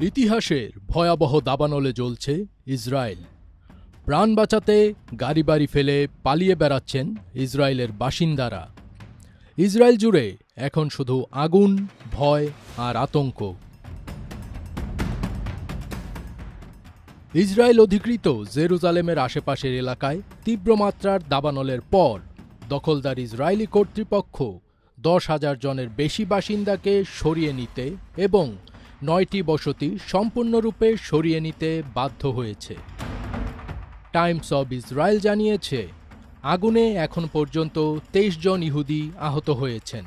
ইতিহাসের ভয়াবহ দাবানলে জ্বলছে ইসরায়েল। প্রাণ বাঁচাতে গাড়ি বাড়ি ফেলে পালিয়ে বেড়াচ্ছেন ইসরায়েলের বাসিন্দারা। ইসরায়েল জুড়ে এখন শুধু আগুন, ভয় আর আতঙ্ক। ইসরায়েল অধিকৃত জেরুজালেমের আশেপাশের এলাকায় তীব্র মাত্রার দাবানলের পর দখলদার ইসরায়েলি কর্তৃপক্ষ দশ হাজার জনের বেশি বাসিন্দাকে সরিয়ে নিতে এবং নয়টি বসতি সম্পূর্ণরূপে সরিয়ে নিতে বাধ্য হয়েছে। টাইমস অব ইসরায়েল জানিয়েছে, আগুনে এখন পর্যন্ত তেইশ জন ইহুদি আহত হয়েছেন।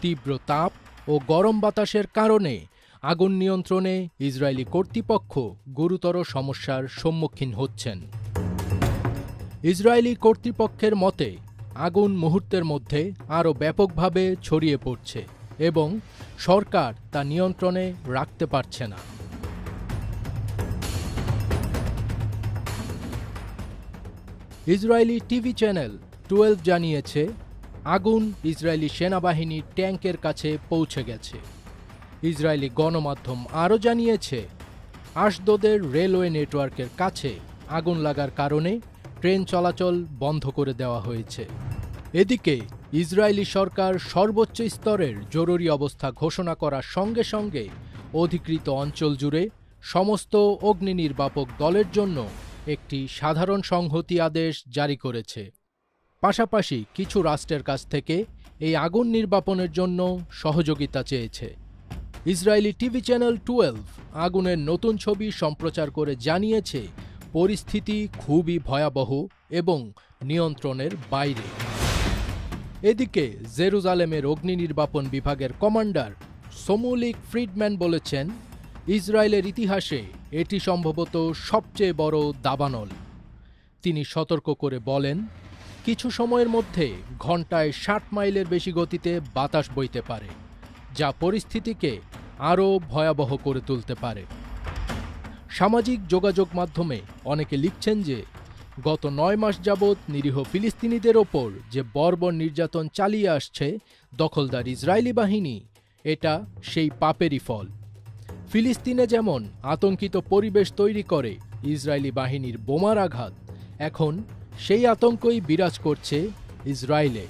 তীব্র তাপ ও গরম বাতাসের কারণে আগুন নিয়ন্ত্রণে ইসরায়েলি কর্তৃপক্ষ গুরুতর সমস্যার সম্মুখীন হচ্ছেন। ইসরায়েলি কর্তৃপক্ষের মতে, আগুন মুহূর্তের মধ্যে আরও ব্যাপকভাবে ছড়িয়ে পড়ছে। এবং সরকার তা নিয়ন্ত্রণে রাখতে পারছে না। ইসরায়েলি টিভি চ্যানেল টুয়েলভ জানিয়েছে, আগুন ইসরায়েলি সেনাবাহিনীর ট্যাঙ্কের কাছে পৌঁছে গেছে। ইসরায়েলি গণমাধ্যম আরও জানিয়েছে আশদোদের রেলওয়ে নেটওয়ার্কের কাছে আগুন লাগার কারণে ট্রেন চলাচল বন্ধ করে দেওয়া হয়েছে। এদিকে ইসরায়েলি সরকার সর্বোচ্চ স্তরের জরুরি অবস্থা ঘোষণা করার সঙ্গে সঙ্গে অধিকৃত অঞ্চল জুড়ে সমস্ত অগ্নি নির্বাপক দলের জন্য একটি সাধারণ সংহতি আদেশ জারি করেছে। পাশাপাশি কিছু রাষ্ট্রের কাছ থেকে এই আগুন নির্বাপনের জন্য সহযোগিতা চেয়েছে। ইসরায়েলি টিভি চ্যানেল টুয়েলভ আগুনের নতুন ছবি সম্প্রচার করে জানিয়েছে, পরিস্থিতি খুবই ভয়াবহ এবং নিয়ন্ত্রণের বাইরে। এদিকে জেরুজালেমের অগ্নি নির্বাপন বিভাগের কমান্ডার সমুলিক ফ্রিডম্যান বলেছেন, ইসরায়েলের ইতিহাসে এটি সম্ভবত সবচেয়ে বড় দাবানল। তিনি সতর্ক করে বলেন, কিছু সময়ের মধ্যে ঘন্টায় ষাট মাইলের বেশি গতিতে বাতাস বইতে পারে, যা পরিস্থিতিকে আরও ভয়াবহ করে তুলতে পারে। সামাজিক যোগাযোগ মাধ্যমে অনেকে লিখছেন যে গত নয় মাস যাবৎ নিরীহ ফিলিস্তিনিদের ওপর যে বর্বর নির্যাতন চালিয়ে আসছে, দখলদার ইসরায়েলি বাহিনী, এটা সেই পাপেরই ফল। ফিলিস্তিনে যেমন আতঙ্কিত পরিবেশ তৈরি করে ইসরায়েলি বাহিনীর বোমার আঘাত, এখন সেই আতঙ্কই বিরাজ করছে ইসরায়েলে।